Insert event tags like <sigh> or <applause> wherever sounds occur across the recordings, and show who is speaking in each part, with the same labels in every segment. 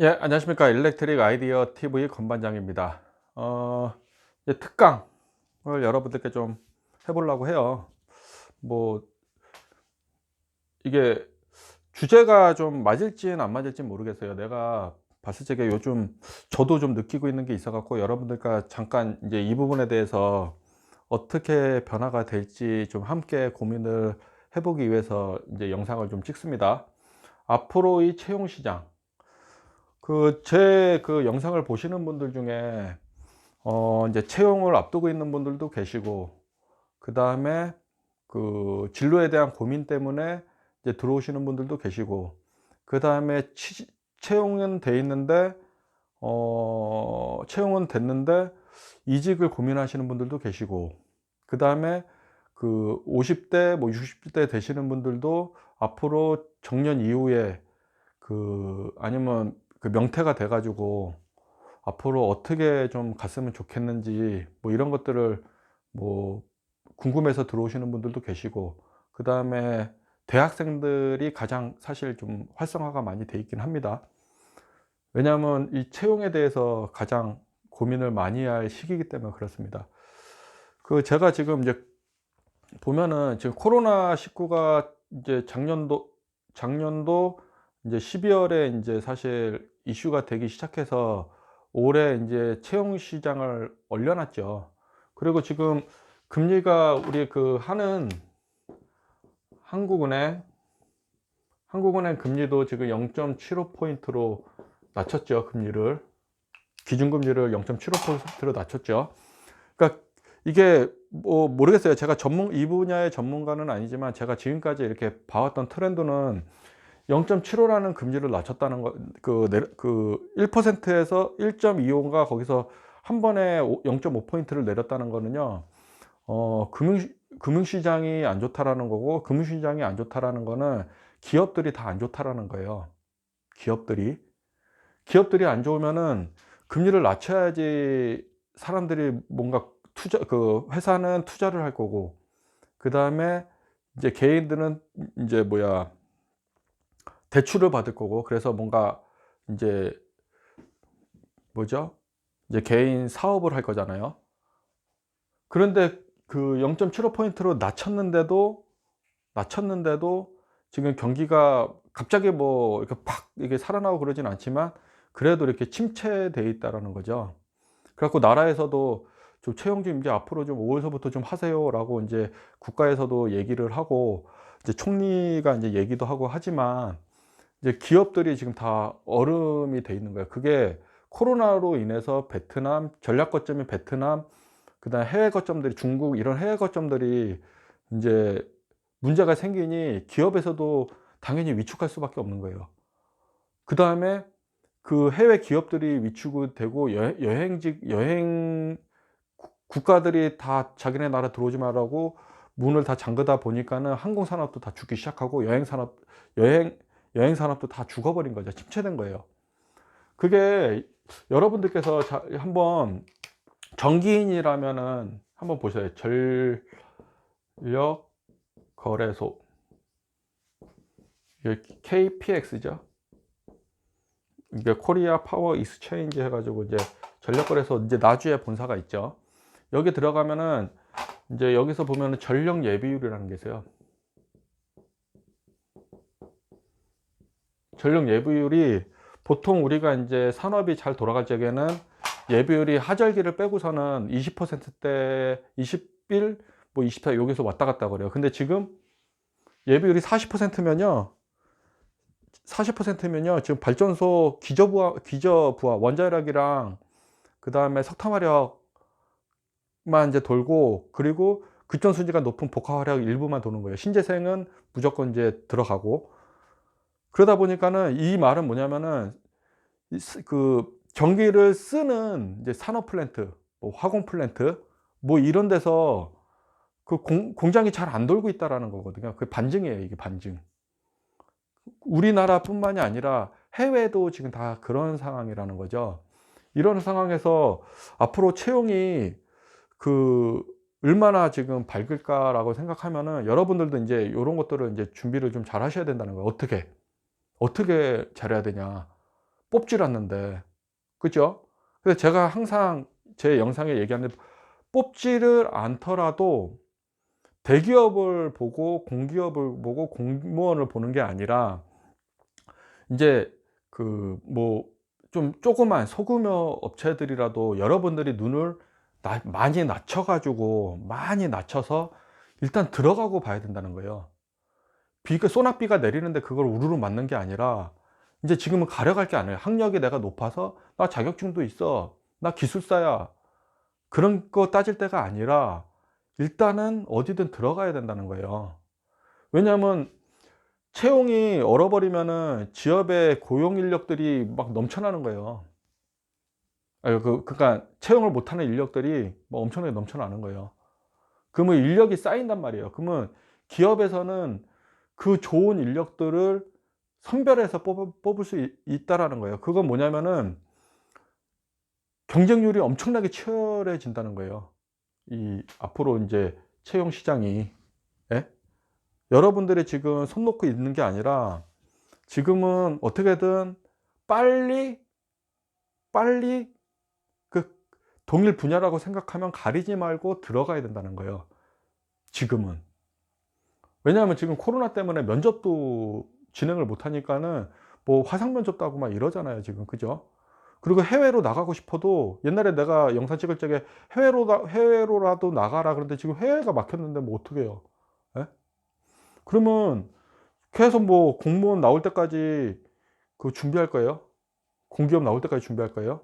Speaker 1: 예, 안녕하십니까. 일렉트릭 아이디어 TV 건반장입니다. 어, 특강을 여러분들께 좀 해보려고 해요. 뭐, 이게 주제가 좀 맞을지는 안 맞을지 모르겠어요. 내가 봤을 적에 요즘 저도 좀 느끼고 있는 게 있어갖고 여러분들과 잠깐 이제 이 부분에 대해서 어떻게 변화가 될지 좀 함께 고민을 해보기 위해서 이제 영상을 좀 찍습니다. 앞으로의 채용 시장, 그제그 영상을 보시는 분들 중에 어 이제 채용을 앞두고 있는 분들도 계시고 그 다음에 그 진로에 대한 고민 때문에 이제 들어오시는 분들도 계시고 그 다음에 취 채용은 돼 있는데 어 채용은 됐는데 이직을 고민하시는 분들도 계시고 그 다음에 그 50대 뭐 60대 되시는 분들도 앞으로 정년 이후에 그 아니면 그 명퇴가 돼 가지고 앞으로 어떻게 좀 갔으면 좋겠는지 뭐 이런 것들을 뭐 궁금해서 들어오시는 분들도 계시고 그 다음에 대학생들이 가장 사실 좀 활성화가 많이 돼 있긴 합니다. 왜냐하면 이 채용에 대해서 가장 고민을 많이 할 시기이기 때문에 그렇습니다. 그 제가 지금 이제 보면은 지금 코로나 19가 이제 작년도 작년도 이제 12월에 인제 사실 이슈가 되기 시작해서 올해 인제 채용 시장을 얼려놨죠. 그리고 지금 금리가 우리 그 하는 한국은행 한국은행 금리도 지금 0.75 포인트로 낮췄죠, 금리를. 기준금리를 0.75%로 낮췄죠. 그러니까 이게 뭐 모르겠어요. 제가 전문 이 분야의 전문가는 아니지만 제가 지금까지 이렇게 봐왔던 트렌드는 0.75라는 금리를 낮췄다는 거, 그, 그 1%에서 1.25인가 거기서 한 번에 0.5포인트를 내렸다는 거는요, 어, 금융, 금융시장이 안 좋다라는 거고, 금융시장이 안 좋다라는 거는 기업들이 다 안 좋다라는 거예요. 기업들이. 기업들이 안 좋으면은 금리를 낮춰야지 사람들이 뭔가 투자, 그 회사는 투자를 할 거고, 그 다음에 이제 개인들은 이제 뭐야, 대출을 받을 거고 그래서 뭔가 이제 뭐죠? 이제 개인 사업을 할 거잖아요. 그런데 그 0.75포인트로 낮췄는데도 낮췄는데도 지금 경기가 갑자기 뭐 이렇게 팍 이게 살아나고 그러진 않지만 그래도 이렇게 침체돼 있다라는 거죠. 그래갖고 나라에서도 좀 채용 좀 이제 앞으로 좀 5월서부터 좀 하세요라고 이제 국가에서도 얘기를 하고 이제 총리가 이제 얘기도 하고 하지만 이제 기업들이 지금 다 얼음이 돼 있는 거예요. 그게 코로나로 인해서 베트남, 전략 거점이 베트남, 그다음 해외 거점들이 중국 이런 해외 거점들이 이제 문제가 생기니 기업에서도 당연히 위축할 수밖에 없는 거예요. 그 다음에 그 해외 기업들이 위축이 되고 여- 여행직 여행 국가들이 다 자기네 나라 들어오지 말라고 문을 다 잠그다 보니까는 항공 산업도 다 죽기 시작하고 여행 산업 여행 여행 산업도 다 죽어버린 거죠. 침체된 거예요. 그게 여러분들께서 자, 한번 정기인이라면은 한번 보세요. 전력 거래소 KPX죠. 이게 코리아 파워 익스체인지 해가지고 이제 전력 거래소 이제 나주에 본사가 있죠. 여기 들어가면은 이제 여기서 보면은 전력 예비율이라는 게 있어요. 전력 예비율이 보통 우리가 이제 산업이 잘 돌아갈 적에는 예비율이 하절기를 빼고서는 20%대 21, 뭐 24, 여기서 왔다 갔다 그래요. 근데 지금 예비율이 40%면요. 40%면요. 지금 발전소 기저부하, 기저부하, 원자력이랑 그 다음에 석탄화력만 이제 돌고 그리고 급전순위가 높은 복합화력 일부만 도는 거예요. 신재생은 무조건 이제 들어가고 그러다 보니까는 이 말은 뭐냐면은 그 전기를 쓰는 이제 산업 플랜트, 뭐 화공 플랜트, 뭐 이런 데서 그 공, 공장이 잘 안 돌고 있다라는 거거든요. 그 반증이에요, 이게 반증. 우리나라뿐만이 아니라 해외도 지금 다 그런 상황이라는 거죠. 이런 상황에서 앞으로 채용이 그 얼마나 지금 밝을까라고 생각하면은 여러분들도 이제 이런 것들을 이제 준비를 좀 잘 하셔야 된다는 거예요. 어떻게? 어떻게 잘해야 되냐. 뽑질 않는데. 그죠? 그래서 제가 항상 제 영상에 얘기하는데 뽑지를 않더라도 대기업을 보고 공기업을 보고 공무원을 보는 게 아니라 이제 그 뭐 좀 조그만 소규모 업체들이라도 여러분들이 눈을 나- 많이 낮춰 가지고 많이 낮춰서 일단 들어가고 봐야 된다는 거예요. 비가 소낙비가 내리는데 그걸 우르르 맞는 게 아니라 이제 지금은 가려갈 게 아니에요. 학력이 내가 높아서 나 자격증도 있어. 나 기술사야. 그런 거 따질 때가 아니라 일단은 어디든 들어가야 된다는 거예요. 왜냐하면 채용이 얼어버리면은 지역의 고용 인력들이 막 넘쳐나는 거예요. 아니, 그, 그러니까 채용을 못하는 인력들이 뭐 엄청나게 넘쳐나는 거예요. 그러면 인력이 쌓인단 말이에요. 그러면 기업에서는 그 좋은 인력들을 선별해서 뽑, 뽑을 수 있- 있다라는 거예요. 그건 뭐냐면은 경쟁률이 엄청나게 치열해진다는 거예요. 이 앞으로 이제 채용 시장이 예? 여러분들이 지금 손 놓고 있는 게 아니라 지금은 어떻게든 빨리 빨리 그 동일 분야라고 생각하면 가리지 말고 들어가야 된다는 거예요. 지금은 왜냐하면 지금 코로나 때문에 면접도 진행을 못 하니까는 뭐 화상 면접도 하고 막 이러잖아요 지금 그죠? 그리고 해외로 나가고 싶어도 옛날에 내가 영상 찍을 적에 해외로 나- 해외로라도 나가라 그런데 지금 해외가 막혔는데 뭐 어떻게 해요? 예? 그러면 계속 뭐 공무원 나올 때까지 그 준비할 거예요? 공기업 나올 때까지 준비할 거예요?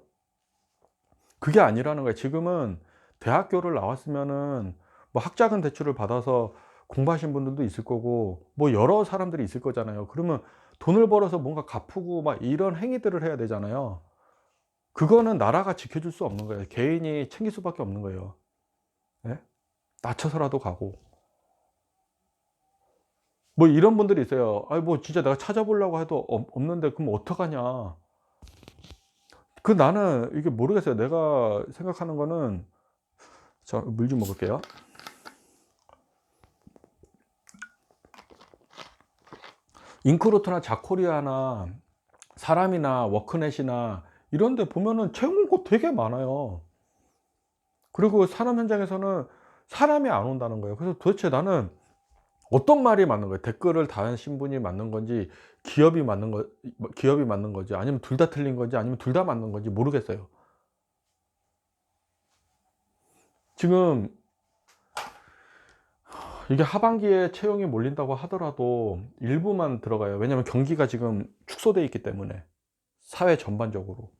Speaker 1: 그게 아니라는 거예요. 지금은 대학교를 나왔으면은 뭐 학자금 대출을 받아서 공부하신 분들도 있을 거고 뭐 여러 사람들이 있을 거잖아요. 그러면 돈을 벌어서 뭔가 갚고 막 이런 행위들을 해야 되잖아요. 그거는 나라가 지켜줄 수 없는 거예요. 개인이 챙길 수밖에 없는 거예요. 예? 낮춰서라도 가고. 뭐 이런 분들이 있어요. 아니 뭐 진짜 내가 찾아보려고 해도 없- 없는데 그럼 어떡하냐. 그 나는 이게 모르겠어요. 내가 생각하는 거는 자, 물 좀 먹을게요. 인크루트나 자코리아나 사람이나 워크넷이나 이런 데 보면은 채용 곳 되게 많아요. 그리고 산업 현장에서는 사람이 안 온다는 거예요. 그래서 도대체 나는 어떤 말이 맞는 거예요? 댓글을 다신 분이 맞는 건지 기업이 맞는 거 기업이 맞는 거지 아니면 둘 다 틀린 건지 아니면 둘 다 맞는 건지 모르겠어요. 지금 이게 하반기에 채용이 몰린다고 하더라도 일부만 들어가요. 왜냐하면 경기가 지금 축소돼 있기 때문에 사회 전반적으로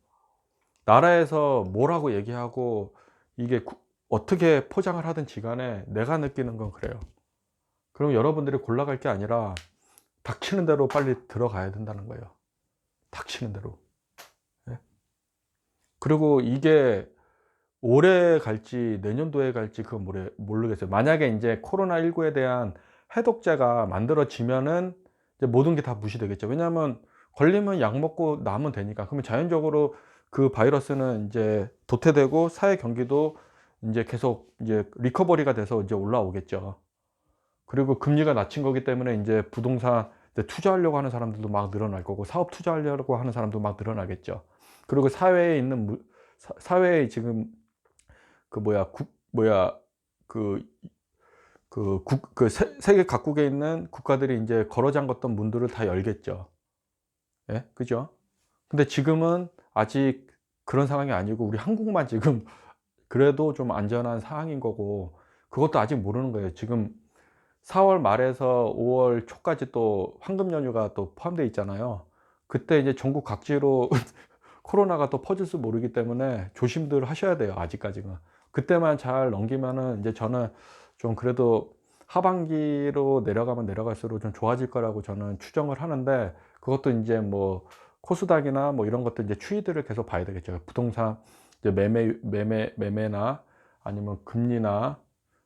Speaker 1: 나라에서 뭐라고 얘기하고 이게 구- 어떻게 포장을 하든지 간에 내가 느끼는 건 그래요. 그럼 여러분들이 골라갈 게 아니라 닥치는 대로 빨리 들어가야 된다는 거예요. 닥치는 대로. 예? 그리고 이게 올해 갈지 내년도에 갈지 그건 모르, 모르겠어요. 만약에 이제 코로나19에 대한 해독제가 만들어지면은 이제 모든 게 다 무시되겠죠. 왜냐하면 걸리면 약 먹고 나면 되니까. 그러면 자연적으로 그 바이러스는 이제 도태되고 사회 경기도 이제 계속 이제 리커버리가 돼서 이제 올라오겠죠. 그리고 금리가 낮춘 거기 때문에 이제 부동산 이제 투자하려고 하는 사람들도 막 늘어날 거고 사업 투자하려고 하는 사람도 막 늘어나겠죠. 그리고 사회에 있는 사회에 지금 그 뭐야 국 뭐야 그 그 국 그 세계 각국에 있는 국가들이 이제 걸어 잠갔던 문들을 다 열겠죠. 예, 그죠? 근데 지금은 아직 그런 상황이 아니고 우리 한국만 지금 <laughs> 그래도 좀 안전한 상황인 거고 그것도 아직 모르는 거예요. 지금 4월 말에서 5월 초까지 또 황금 연휴가 또 포함되어 있잖아요. 그때 이제 전국 각지로 <laughs> 코로나가 또 퍼질 수 모르기 때문에 조심들 하셔야 돼요. 아직까지는. 그때만 잘 넘기면은 이제 저는 좀 그래도 하반기로 내려가면 내려갈수록 좀 좋아질 거라고 저는 추정을 하는데 그것도 이제 뭐 코스닥이나 뭐 이런 것들 이제 추이들을 계속 봐야 되겠죠. 부동산 이제 매매 매매 매매나 아니면 금리나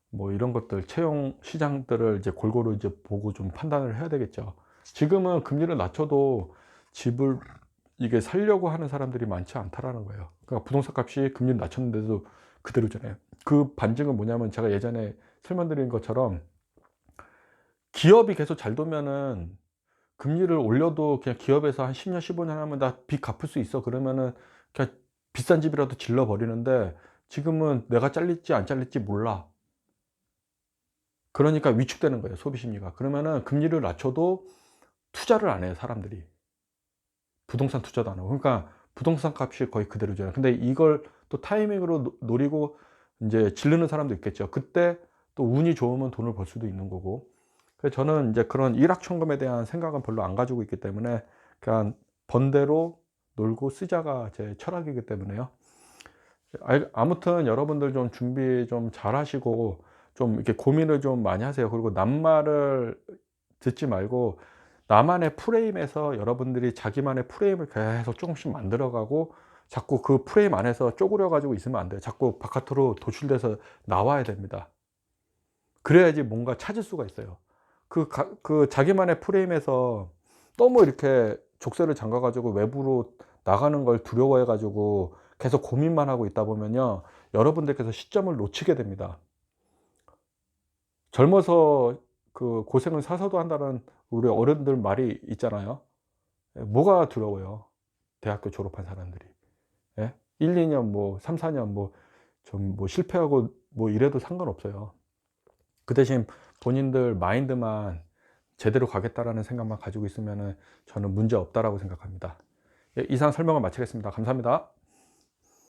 Speaker 1: 뭐 이런 것들 채용 시장들을 이제 골고루 이제 보고 좀 판단을 해야 되겠죠. 지금은 금리를 낮춰도 집을 이게 살려고 하는 사람들이 많지 않다라는 거예요. 그러니까 부동산 값이 금리를 낮췄는데도 그대로잖아요. 그 반증은 뭐냐면 제가 예전에 설명드린 것처럼 기업이 계속 잘 돌면은 금리를 올려도 그냥 기업에서 한 10년, 15년 하면 나빚 갚을 수 있어. 그러면은 그냥 비싼 집이라도 질러 버리는데 지금은 내가 잘릴지 안 잘릴지 몰라. 그러니까 위축되는 거예요, 소비 심리가. 그러면은 금리를 낮춰도 투자를 안 해요, 사람들이. 부동산 투자도 안 하고. 그러니까 부동산 값이 거의 그대로잖아요. 근데 이걸 또 타이밍으로 노- 노리고 이제 지르는 사람도 있겠죠. 그때 또 운이 좋으면 돈을 벌 수도 있는 거고. 그래서 저는 이제 그런 일확천금에 대한 생각은 별로 안 가지고 있기 때문에 그냥 번대로 놀고 쓰자가 제 철학이기 때문에요. 알- 아무튼 여러분들 좀 준비 좀 잘 하시고 좀 이렇게 고민을 좀 많이 하세요. 그리고 남말을 듣지 말고 나만의 프레임에서 여러분들이 자기만의 프레임을 계속 조금씩 만들어가고 자꾸 그 프레임 안에서 쪼그려 가지고 있으면 안 돼요. 자꾸 바깥으로 도출돼서 나와야 됩니다. 그래야지 뭔가 찾을 수가 있어요. 그, 가- 그 자기만의 프레임에서 너무 이렇게 족쇄를 잠가 가지고 외부로 나가는 걸 두려워해 가지고 계속 고민만 하고 있다 보면요. 여러분들께서 시점을 놓치게 됩니다. 젊어서 그 고생을 사서도 한다는 우리 어른들 말이 있잖아요. 예, 뭐가 두려워요? 대학교 졸업한 사람들이. 예? 1, 2년 뭐 3, 4년 뭐좀뭐 실패하고 뭐 이래도 상관없어요. 그 대신 본인들 마인드만 제대로 가겠다라는 생각만 가지고 있으면은 저는 문제 없다라고 생각합니다. 예, 이상 설명을 마치겠습니다. 감사합니다.